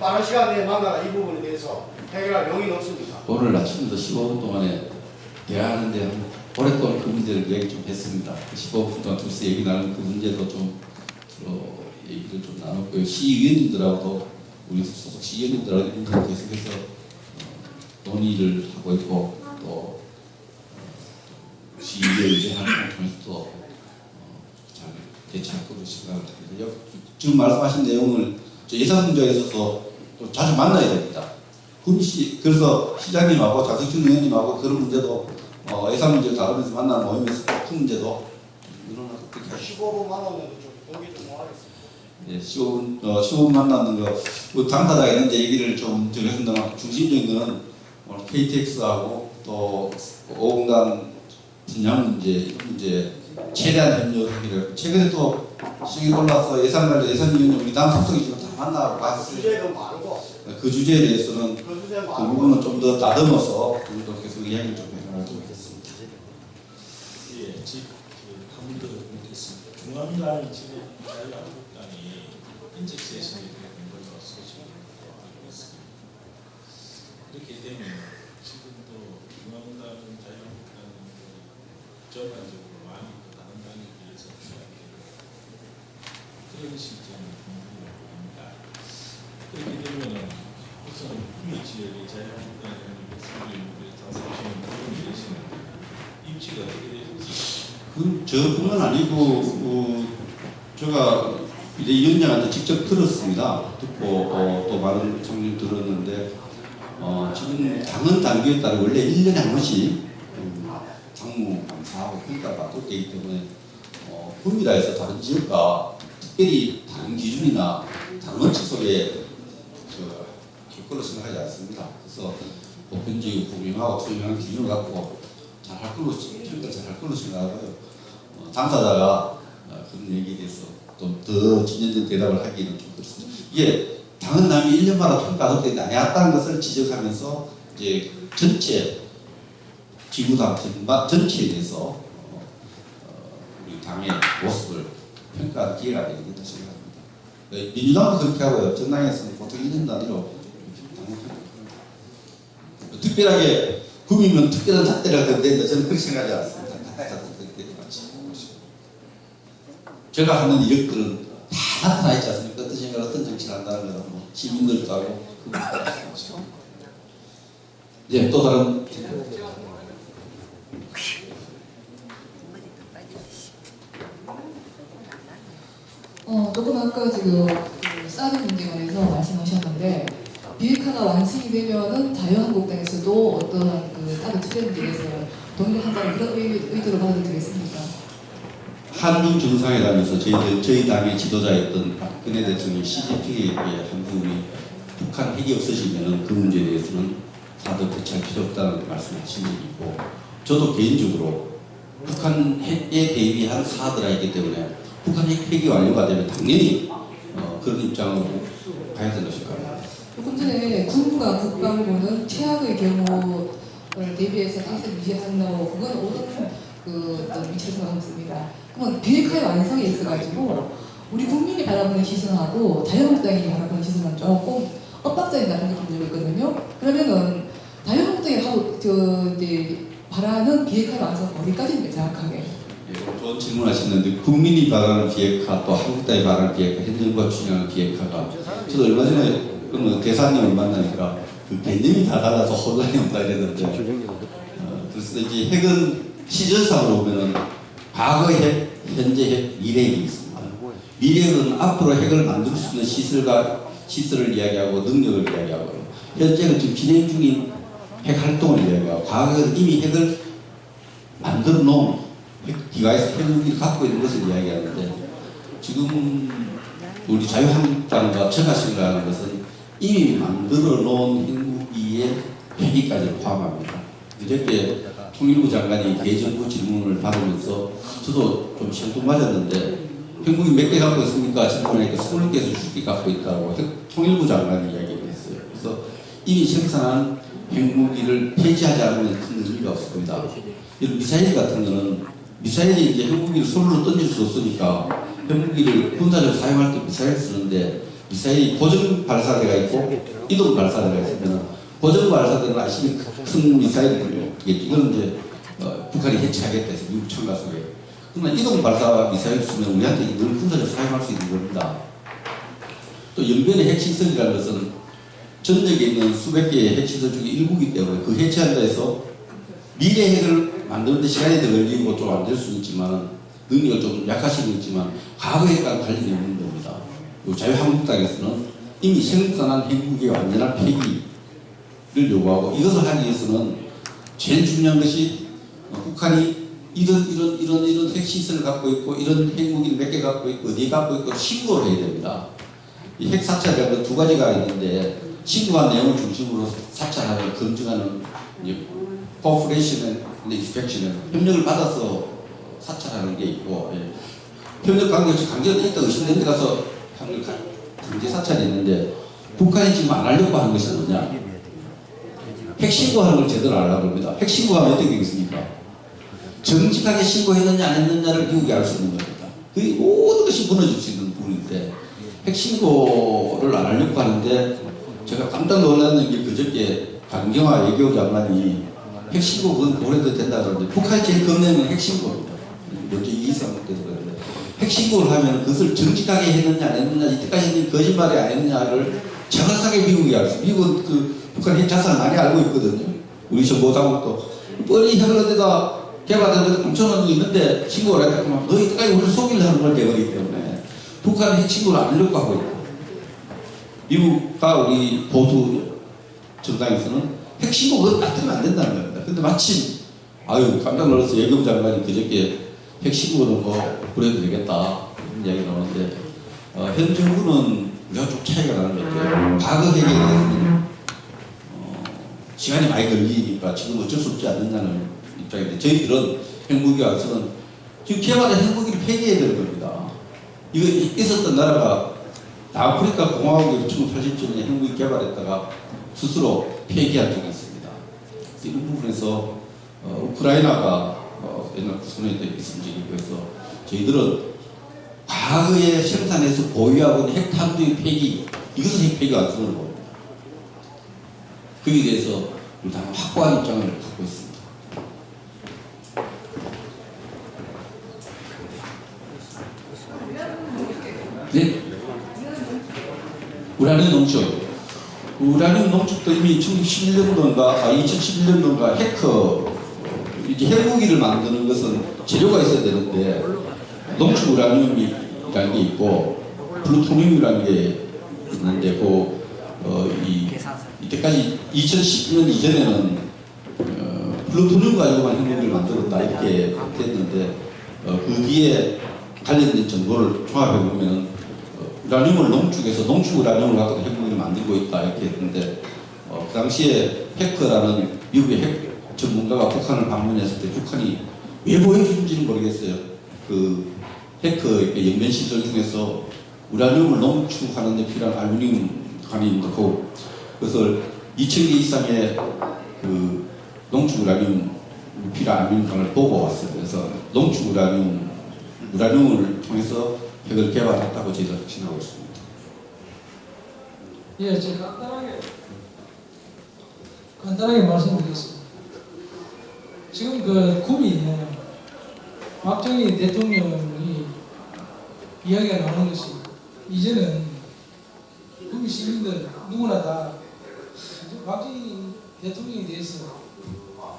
빠른 시간 내에 만나라 이 부분에 대해서 해결할 용의는 없습니까? 오늘 아침부터 15분 동안에 대화하는데 한 오랫동안 그 문제를 얘기 좀 했습니다. 그 15분 동안 둘이서 얘기 나눈 그 문제도 좀 어, 얘기를 좀 나눴고요. 시의원님들하고도 우리 소속 시의원님들하고 계속해서 어, 논의를 하고 있고 또 어, 시의회 활동을 통해서 또잘 대처할 것으로 생각을. 여- 지금 말씀하신 내용을 저 예산 문제에 있어서 또 자주 만나야 됩니다. 군시 그래서 시장님하고 자석준 의원님하고 그런 문제도 어, 예산 문제 다루면서 만나는 모임에서 큰 문제도 일어나서 그렇게 하시고 15분 만나면 좀 동의 좀 하겠습니다. 예, 15분 어, 15분 만나는 거그 당사자가 있는데 얘기를 좀 드렸습니다. 중심적인 거는 오늘 KTX하고 또 오공단 분양 문제 이 문제 최대한 협력하기를 최근에 또 시기 올라서 예산 관련 예산 위원회 우리 당 속속이 지금 다 봤어요. 주제도 많고 그 주제에 대해서는 그그 부분은 좀 더 다듬어서 우리도 계속 이야기를 좀 해나가도록 하겠습니다. 예, 즉, 그, 한문도 묻겠습니다. 중앙당 지금 자유한국당이 인적 세션이 된 걸로 소식을 알고 있습니다. 그렇게 되면 지금도 중앙당은 자유한국당은 그 전반적으로 많이 그 다른 당에 비해서 추락되고 그런 실정이 궁금합니다. 그렇게 되면은 우선 구미 지역의 자유한국당의 선거인들의 당사시는 부분이 되시는데 입지가 어떻게 되셨습니까? 그 저뿐만 아니고 어, 제가 이제 위원장한테 직접 들었습니다. 듣고 어, 또 많은 청년 들었는데 어, 지금 당헌 당규에 따라 원래 1년에 한 번씩 음, 당무 감사하고 평가 받을 때이기 때문에 어, 군비라해서 다른 지역과 특별히 다른 기준이나 다른 원칙 속에 그, 결거로 생각하지 않습니다. 그래서 보편적이고 분명하고 투명한 기준을 갖고 잘할 걸로 평가를 잘할 걸로 생각하고요. 어, 당사자가 어, 그런 얘기에 대해서 좀 더 진전된 대답을 하기는 좀 그렇습니다. 이게 당헌 남이 1년마다 평가할 때 아니었다는 것을 지적하면서 이제 전체 지구당 전체에 대해서 어, 어, 우리 당의 모습을 평가할 기회가 되겠다 생각합니다. 네, 민주당도 그렇게 하고요. 정당에서는 보통 1년 단위로. 특별하게 구미면 특별한 잣대를 하는데 저는 그렇게 생각하지 않습니다. 제가 하는 이력들은 다 나타나 있지 않습니까? 어떤 생각, 어떤 정치를 한다는 거는 뭐 시민들도 하고 네, 또 다른 어, 조금 아까 지금 그 사드 문제에 관해서 말씀하셨는데 비핵화가 완성이 되면은 자유한국당에서도 어떠한 그 사드 투쟁에 대해서 동의를 한다는 그런 의, 의도로 받아들이겠습니까? 한중 정상회담에서 저희 저희 당의 지도자였던 박근혜 대통령이 시진핑에게 한 부분이 북한 핵이 없어지면 그 문제에 대해서는 사드 대처할 필요 없다는 말씀하신 적이 있고 저도 개인적으로 북한 핵에 대비한 사드라 있기 때문에 북한 핵 폐기 완료가 되면 당연히 어, 그런 입장으로 가야 된다고 생각합니다. 조금 전에 군부가 국방부는 최악의 경우를 대비해서 상승 유지한다고 그건 옳은 그 어떤 생각하고 있습니다. 그러면 비핵화의 완성에 있어가지고 우리 국민이 바라보는 시선하고 자유한국당이 바라보는 시선은 조금 엇박자인 같은 느낌이 들고 있거든요. 그러면은 자유한국당이 하고 저 이제 바라는 비핵화 완성 어디까지인가 정확하게? 예, 좋은 질문하셨는데 국민이 바라는 비핵화 또 한국당이 바라는 비핵화 현정과 추진하는 비핵화가 저도 얼마 전에 그러면 대사님을 만나니까 그 개념이 다 달라서 혼란이 온다 이랬는데 어, 그래서 이제 핵은 시절상으로 보면은 과거의 핵, 현재 핵, 미래 핵이 있습니다. 미래는 앞으로 핵을 만들 수 있는 시설과 시설을 이야기하고 능력을 이야기하고요. 현재는 지금 진행 중인 핵 활동을 이야기하고 과거에는 이미 핵을 만들어 놓은 핵 디바이스 핵무기를 갖고 있는 것을 이야기하는데 지금 우리 자유한국당과 생각하는 것은 이미 만들어 놓은 핵무기의 폐기까지 포함합니다. 그저께 통일부 장관이 대정부 질문을 받으면서 저도 좀 생뚱맞았는데 핵무기 몇개 갖고 있습니까? 질문하니까 20개에서 20개 갖고 있다고 핵- 통일부 장관이 이야기를 했어요. 그래서 이미 생산한 핵무기를 폐지하지 않으면 큰 의미가 없습니다. 이런 미사일 같은 거는 미사일이 이제 핵무기를 손으로 던질 수 없으니까 핵무기를 군사적으로 사용할 때 미사일 쓰는데 미사일이 고정 발사대가 있고 이동 발사대가 있으면 고정 발사대는 아시는 큰 미사일이고요. 이건 이제 어, 북한이 해체하겠다 해서 미국 청가 속에. 그러나 이동 발사 미사일 쓰면 우리한테 늘 군사적 사용할 수 있는 겁니다. 또 연변의 핵시설이라는 것은 전역에 있는 수백 개의 핵시설 중에 일부이기 때문에 그 해체한다 해서 미래 핵을 만드는데 시간이 더 걸리고 좀 안 될 수 있지만 능력을 좀 약하시고 있지만 과거 핵과는 관련이 없는 겁니다. 요 자유한국당에서는 이미 생산한 핵무기의 완전한 폐기를 요구하고 이것을 하기 위해서는 제일 중요한 것이 어, 북한이 이런 이런 이런 이런 핵시설을 갖고 있고 이런 핵무기를 몇 개 갖고 있고 어디 갖고 있고 신고를 해야 됩니다. 이 핵 사찰이라는 두 가지가 있는데 신고한 내용을 중심으로 사찰하는 검증하는 이제 코퍼레이션은 인스펙션은 협력을 받아서 사찰하는 게 있고 예. 협력 관계 없이 강제로 있다 의심된 데 가서 가- 강제 사찰이 있는데 북한이 지금 안 하려고 하는 것이 뭐냐 핵 신고하는 걸 제대로 하려고 합니다. 핵 신고하면 어떻게 되겠습니까? 정직하게 신고했느냐 안 했느냐를 미국이 알 수 있는 겁니다. 그 모든 것이 무너질 수 있는 부분인데 핵 신고를 안 하려고 하는데 제가 깜짝 놀랐는 게 그저께 강경화 외교부 장관이 핵 신고 그건 고려도 된다 그러는데 북한이 제일 겁내는 건핵 신고입니다. 먼저 이상 그랬는데 핵 신고를 하면 그것을 정직하게 했느냐 안 했느냐 이때까지 거짓말이 안 했느냐를 정확하게 미국이 알수 미국은 그 북한 핵 자산을 많이 알고 있거든요. 우리 정보당국도 뻔히 어디다 개발된 데도 엄청난 거 있는데 했다 그러면 너 이때까지 우리를 속이려 하는 걸 되버리기 때문에 북한은 핵 신고를 안 하려고 하고 있고 미국과 우리 보수 정당에서는 핵 신고가 따뜨리면 안 된다는 겁니다. 근데 마침 아유 깜짝 놀라서 예금 장관이 그저께 핵 신고는 뭐 그래도 되겠다 이런 이야기 나오는데 어, 현 정부는 우리가 좀 차이가 나는 것 같아요. 과거 핵에 대해서는 어, 시간이 많이 걸리니까 지금 어쩔 수 없지 않느냐는 입장인데 저희들은 핵무기 와서는 지금 개발한 핵무기를 폐기해야 되는 겁니다. 이거 있었던 나라가 아프리카 공화국이 1980년에 핵무기 개발했다가 스스로 폐기한 적이 있습니다. 이런 부분에서 어, 우크라이나가 어, 옛날 구성에 있은 적이 있고 해서 저희들은 과거에 생산해서 보유하고 있는 핵탄두의 폐기 이것을 핵 폐기 완성으로 봅니다. 거기에 대해서 우리 당은 확고한 입장을 갖고 있습니다. 네. 우라늄 농축. 우라늄 농축도 이미 2011년도인가, 아, 2011년도인가 해커, 이제 핵무기를 만드는 것은 재료가 있어야 되는데, 농축 우라늄이라는 게 있고, 플루토늄이라는 게 있는데, 그, 어, 이, 이때까지 2010년 이전에는, 어, 플루토늄 가지고만 핵무기를 만들었다, 이렇게 됐는데, 어, 그 뒤에 관련된 정보를 종합해 보면 우라늄을 농축해서 농축 우라늄을 갖고 핵무기를 만들고 있다 이렇게 했는데 어, 그 당시에 해커라는 미국의 핵 전문가가 북한을 방문했을 때 북한이 왜 보여주는지는 모르겠어요. 그 해커 연변 시설 중에서 우라늄을 농축하는 데 필요한 알루미늄 관이 넣고 그것을 2,000개 이상의 그 농축 우라늄 필요한 알루미늄 관을 보고 왔어요. 그래서 농축 우라늄 우라늄을 통해서 핵을 개발했다고 저희가 확신하고 있습니다. 예, 제가 간단하게 간단하게 말씀드리겠습니다. 지금 그 구미 박정희 대통령이 이야기가 나오는 것이 이제는 구미 시민들 누구나 다 박정희 대통령에 대해서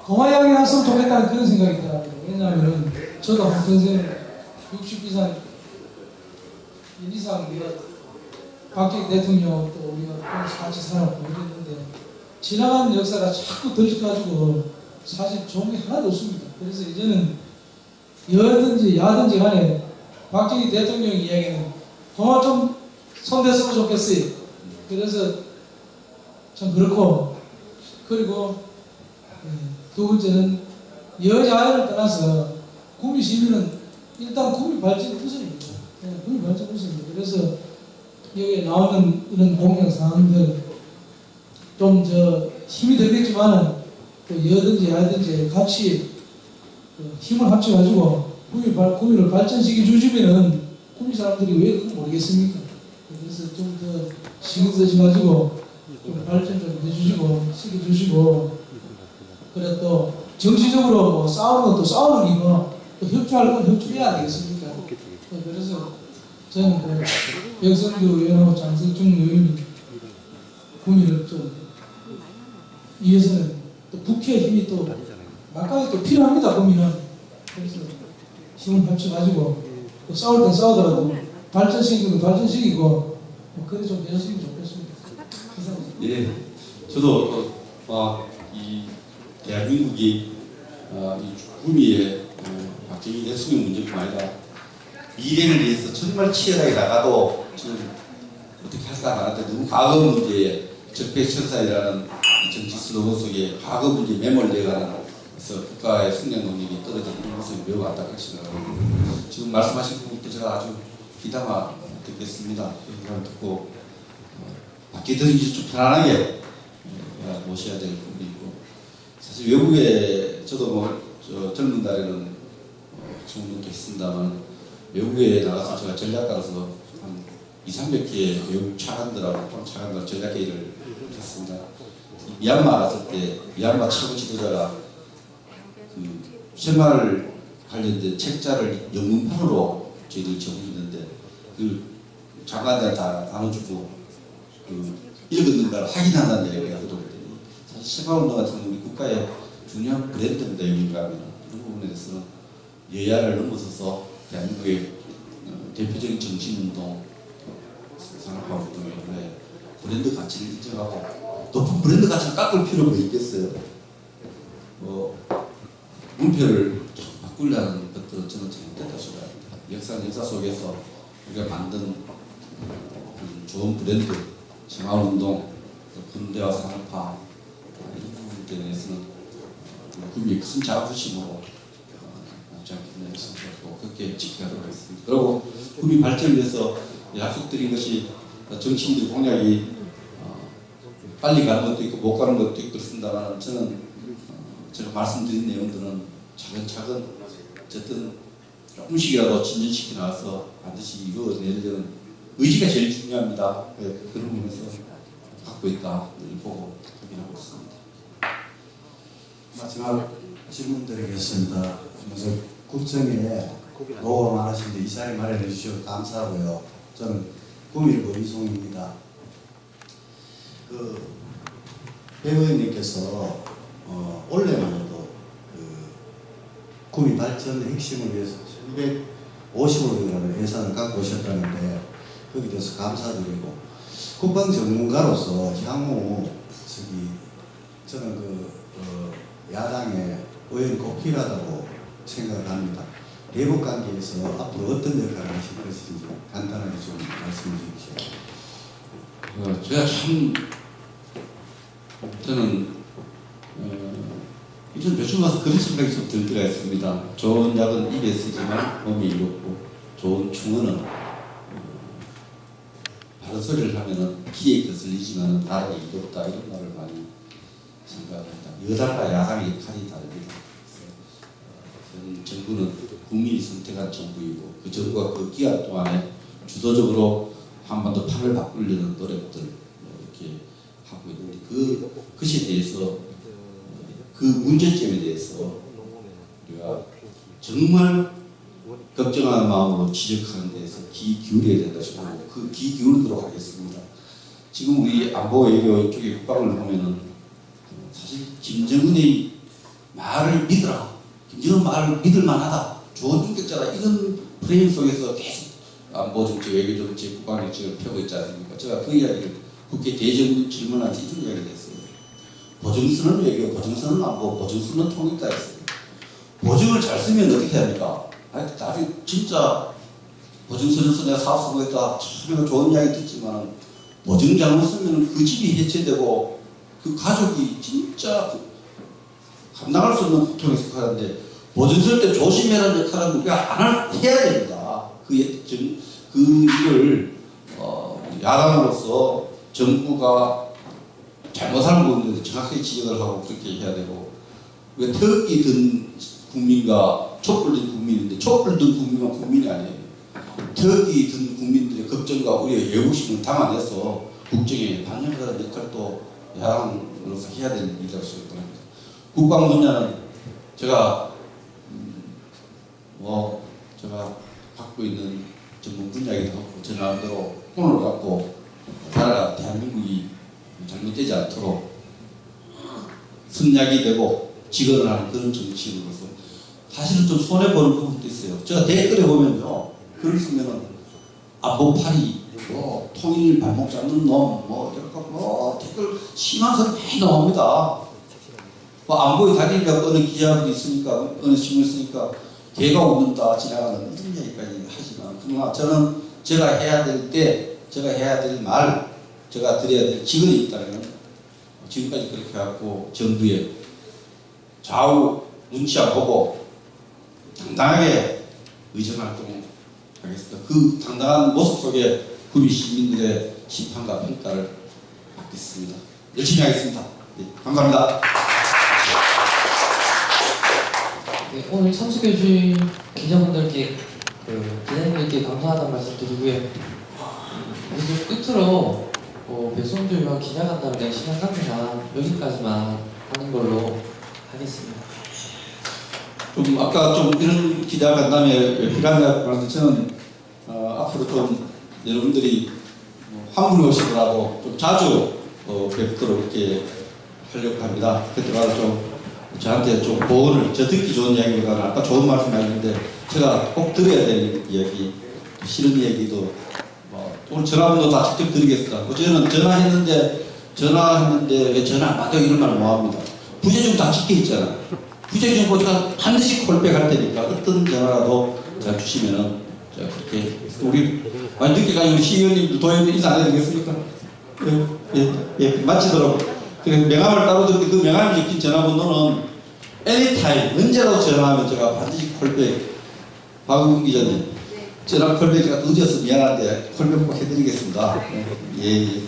고마 이야기 했으면 좋겠다는 그런 생각이 들어요. 왜냐하면 저도 한 평생 60 이상 일 이상 우리가 박정희 대통령 또 우리가 같이 살았고 그랬는데 지나간 역사가 자꾸 들춰가지고 사실 좋은 게 하나도 없습니다. 그래서 이제는 여든지 야든지 간에 박정희 대통령 이야기는 그만 좀 손댔으면 좋겠어요. 그래서 참 그렇고 그리고 예, 두 번째는 여자를 떠나서 구미 시민은 일단 구미 발전 우선입니다. 예, 구미 발전 우선입니다. 그래서 여기에 나오는 이런 공약 사항들 좀 저 힘이 들겠지만은 또 여든지 야든지 같이 그 힘을 합쳐가지고 구미 발 구미를 발전시켜 주시면은 구미 사람들이 왜 그걸 모르겠습니까? 그래서 좀 더 신경 쓰셔가지고 좀 발전 좀 해주시고 시켜주시고 그래 또 정치적으로 뭐 싸우는 것도 싸우는 이고 또 협조할 건 협조해야 되겠습니까? 네, 그래서 저는 그 백성규 의원하고 장성중 의원이 국민을 좀 위해서는 또 국회의 힘이 또 막강히 또 필요합니다 국민은 그래서 힘을 합쳐가지고 또 싸울 땐 싸우더라도 발전시키고 발전시키고 뭐 그래 좀 해줬으면 좋겠습니다. 예, 저도 어, 어, 이 대한민국이 어, 이 구미의 어, 박정희 대통령 문제뿐만 아니라 미래를 위해서 정말 치열하게 나가도 지금 어떻게 할까 하는데 너무 과거 문제에 적폐 천사이라는 이 정치 슬로건 속에 과거 문제에 매몰되어가는 그래서 국가의 승량 능력이 떨어지는 모습이 매우 생각합니다. 지금 말씀하신 부분도 제가 아주 귀담아 듣겠습니다. 그말 듣고 어, 밖에든지 좀 편안하게 어, 모셔야 될 부분이고 사실 외국에 저도 뭐저 젊은 달에는 어, 청문도 했습니다만 외국에 나가서 제가 전략가로서 한 2, 300개의 외국 차관들하고 차관들 전략회의를 했습니다. 미얀마 갔을 때 미얀마 최고 지도자가 그 생활 관련된 책자를 영문판으로 저희들 적어있는데 그 장관들한테 다 나눠주고 그 읽었는가를 확인한다는 얘기가 들어오더니 사실 생활운동 같은 건 우리 국가의 중요한 브랜드입니다. 하면 이런 부분에 대해서는 여야를 넘어서서 대한민국의 어, 대표적인 정신운동 산업화운동의 브랜드 가치를 인정하고 높은 브랜드 가치를 깎을 필요가 있겠어요. 뭐 문표를 바꾸려는 것도 저는 잘못됐다 생각합니다. 역사는 역사 속에서 우리가 만든 그 좋은 브랜드, 생활운동, 또 근대화 산업화 이런 부분에 대해서는 국민의 큰 자부심으로 장기는 생각하고 그렇게 지켜가도록 하겠습니다. 그리고 국민 발전을 위해서 약속드린 것이 정치인들 공약이 어, 빨리 가는 것도 있고 못 가는 것도 있고 그렇습니다만 저는 어, 제가 말씀드린 내용들은 차근차근 어쨌든 조금씩이라도 진전시켜 나가서 반드시 이루어내려는 의지가 제일 중요합니다. 네, 그런 부분에서 갖고 있다 늘 보고 확인하고 있습니다. 마지막 질문 드리겠습니다. 먼저 국정에 노고 많으신데 이 자리 마련해 주셔서 감사하고요. 저는 구밀고 이송입니다. 그 배우님께서 어, 올해만 해도 그 구미 발전의 핵심을 위해서 150억 원이라는 예산을 갖고 오셨다는데 거기에 대해서 감사드리고 국방 전문가로서 향후 저기 저는 그 어, 야당의 의원이 꼭 필요하다고 생각을 합니다. 대북 관계에서 앞으로 어떤 역할을 하실 것인지 간단하게 좀 말씀해 주십시오. 어, 제가 참 저는 요즘 와서 그런 생각이 좀 들 때가 있습니다. 좋은 약은 입에 쓰지만 몸이 이롭고 좋은 충언은 어, 바른 소리를 하면은 귀에 거슬리지만 나라가 이롭다 이런 말을 많이 생각합니다. 여당과 야당의 역할이 다릅니다. 그래서, 어, 정부는 국민이 선택한 정부이고 그 정부가 그 기간 동안에 주도적으로 한반도 판을 바꾸려는 노력들 어, 이렇게 하고 있는데 그 것에 대해서 어, 그 문제점에 대해서 우리가 정말 걱정하는 마음으로 지적하는 데서 귀 기울여야 된다 싶고 그 귀 기울도록 하겠습니다. 지금 우리 안보 외교 쪽의 국방을 보면은 어, 사실 김정은의 말을 믿으라. 김정은 말을 믿을 만하다. 좋은 인격자다. 이런 프레임 속에서 계속 안보 정책, 외교 정책, 국방 정책을 펴고 있지 않습니까? 제가 그 이야기를 국회 대정 질문한테 이런 이야기를 했어요. 보증서는 외교, 보증서는 안보, 보증서는 통일다 했어요. 보증을 잘 쓰면 어떻게 합니까? 아니, 나중에 진짜 보증서에서 내가 사업 성공했다. 참 좋은 이야기 듣지만 보증 잘못 쓰면 그 집이 해체되고 그 가족이 진짜 감당할 수 없는 고통에 속하는데 보증 쓸 때 조심해라는 역할은 우리가 안 할, 해야 됩니다. 그, 예- 정- 그 일을 어, 야당으로서 정부가 잘못한 부분에 정확하게 지적을 하고 그렇게 해야 되고 왜 태극기 든 국민과 촛불 든 국민인데 촛불 든 국민은 국민이 아니에요. 덕이 든 국민들의 걱정과 우려, 애국심을 담아내서 국정에 반영하는 역할도 야당으로서 해야 될 일이라고 생각합니다. 국방 분야는 제가 음, 뭐 제가 갖고 있는 전문 분야이기도 하고 제 나름대로 꿈을 갖고 나라가 대한민국이 잘못되지 않도록 선약이 되고 직언을 하는 그런 정치인으로서 사실은 좀 손해보는 부분도 있어요. 제가 댓글에 보면요. 글을 쓰면은 안보파리, 뭐 통일 발목 잡는 놈, 뭐 이렇게 뭐 댓글 심한 소리 많이 나옵니다. 뭐 안보에 다니려고 어느 기자도 있으니까 어느 신문 쓰니까 개가 웃는다 지나가는 이런 얘기까지 하지만 그러나 저는 제가 해야 될 때 제가 해야 될 말 제가 드려야 될 직원이 있다면 지금까지 그렇게 해갖고 정부에 좌우 눈치 안 보고 당당하게 의정 활동 하겠습니다. 그 당당한 모습 속에 구미 시민들의 심판과 평가를 받겠습니다. 열심히 하겠습니다. 네, 감사합니다. 네, 오늘 참석해주신 기자분들께 그 기자님들께 감사하다는 말씀 드리고요. 음, 이제 끝으로 어, 배송조 유한 기자간담회 시간 관계상 여기까지만 하는 걸로 하겠습니다. 좀 아까 좀 이런 간담회 필요한가 그래서 저는 어, 앞으로 좀 여러분들이 뭐 한국에 오시더라도 좀 자주 어, 뵙도록 이렇게 하려고 합니다. 그때마다 좀 저한테 좀 보호를 저 듣기 좋은 이야기보다는 아까 좋은 말씀 하셨는데 제가 꼭 들어야 되는 이야기 싫은 얘기도 뭐 오늘 전화번호 다 직접 드리겠습니다. 뭐 저는 전화했는데 전화했는데 왜 전화 안 받아 이런 말 못합니다. 부재중 다 찍혀 있잖아. 부재중 보니까 반드시 콜백할 테니까 어떤 전화라도 제가 주시면은 제가 그렇게 우리 많이 늦게 가요 시의원님도 도의원 인사 안 해도 되겠습니까? 예, 예, 예, 마치도록. 명함을 따로 드는데 그 명함에 적힌 전화번호는 anytime 언제라도 전화하면 제가 반드시 콜백 박우근 기자님 전화 콜백 제가 늦어서 미안한데 콜백 꼭 해드리겠습니다. 예,